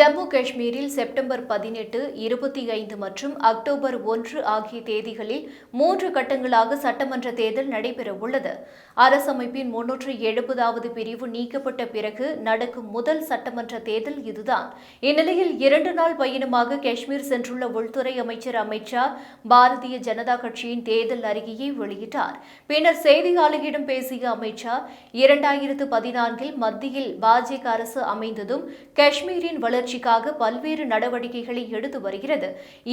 ஜம்மு காஷ்மீரில் செப்டம்பர் பதினெட்டு இருபத்தி ஐந்து மற்றும் அக்டோபர் ஒன்று ஆகிய தேதிகளில் மூன்று கட்டங்களாக சட்டமன்ற தேர்தல் நடைபெறவுள்ளது. அரசமைப்பின் முன்னூற்று எழுபதாவது பிரிவு நீக்கப்பட்ட பிறகு நடக்கும் முதல் சட்டமன்ற தேர்தல் இதுதான். இந்நிலையில் இரண்டு நாள் பயணமாக காஷ்மீர் சென்றுள்ள உள்துறை அமைச்சர் அமித்ஷா பாரதிய ஜனதா கட்சியின் தேர்தல் அறிக்கையை வெளியிட்டார். பின்னர் செய்தியாளர்களிடம் பேசிய அமித்ஷா இரண்டாயிரத்து பதினான்கில் மத்தியில் பாஜக அரசு அமைந்ததும் காஷ்மீரின் வளர்ச்சி வளர்ச்சிக்காக பல்வேறு நடவடிக்கைகளை எடுத்து வருகிறது.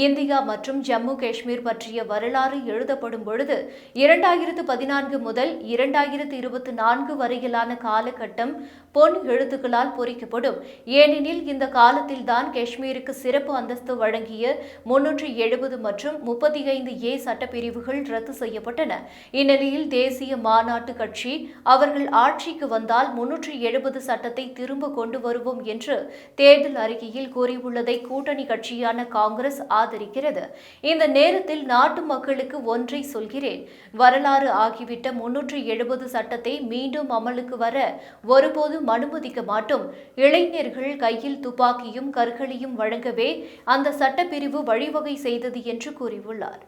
இந்தியா மற்றும் ஜம்மு காஷ்மீர் பற்றிய வரலாறு எழுதப்படும் பொழுது இரண்டாயிரத்து பதினான்கு முதல் இரண்டாயிரத்து இருபத்தி நான்கு வரையிலான காலகட்டம் பொன் எழுத்துக்களால் பொறிக்கப்படும். ஏனெனில் இந்த காலத்தில்தான் காஷ்மீருக்கு சிறப்பு அந்தஸ்து வழங்கிய முன்னூற்று எழுபது மற்றும் முப்பத்தி ஐந்து ஏ சட்டப்பிரிவுகள் ரத்து செய்யப்பட்டன. இந்நிலையில் தேசிய மாநாட்டு கட்சி அவர்கள் ஆட்சிக்கு வந்தால் முன்னூற்று எழுபது சட்டத்தை திரும்ப கொண்டு வருவோம் என்று தேர்தல் அறிக்கையில் கூறியுள்ளதை கூட்டணி கட்சியான காங்கிரஸ் ஆதரிக்கிறது. இந்த நேரத்தில் நாட்டு மக்களுக்கு ஒன்றை சொல்கிறேன். வரலாறு ஆகிவிட்ட முன்னூற்று எழுபது சட்டத்தை மீண்டும் அமலுக்கு வர ஒருபோதும் அனுமதிக்க மாட்டோம். இளைஞர்கள் கையில் துப்பாக்கியும் கற்களையும் வழங்கவே அந்த சட்டப்பிரிவு வழிவகை செய்தது என்று கூறியுள்ளார்.